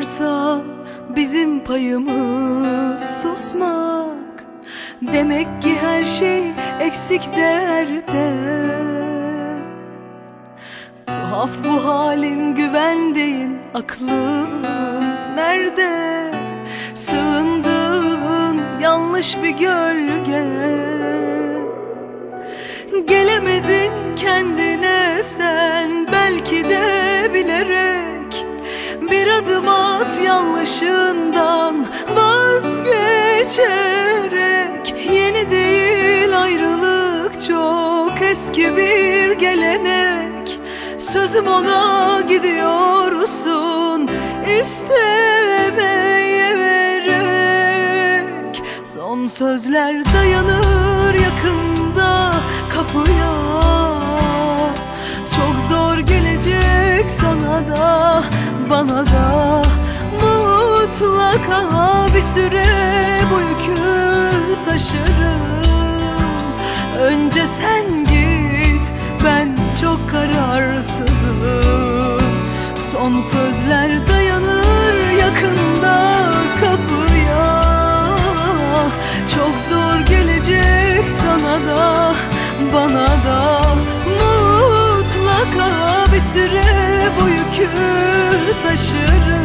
varsa bizim payımız susmak. Demek ki her şey eksik derde. Tuhaf bu halin güvendiğin aklın nerede? Sığındığın yanlış bir gölge. Gelemedin kendine sen belki de bilerek adım at yanlışından vazgeçerek Yeni değil ayrılık çok eski bir gelenek. Sözüm ona gidiyorsun istemeye vererek. Son sözler dayanır yakında Mutlaka bir süre bu yükü taşırım. Önce sen git ben çok kararsızım. Son sözler dayanır yakında kapıya. Çok zor gelecek sana da bana da. Mutlaka bir süre bu yükü taşırım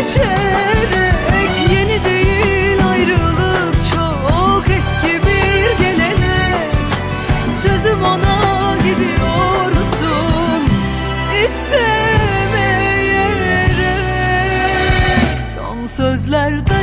vazgeçerek Yeni değil ayrılık çok eski bir gelenek. Sözüm ona gidiyorsun istemeyerek Son sözler dayan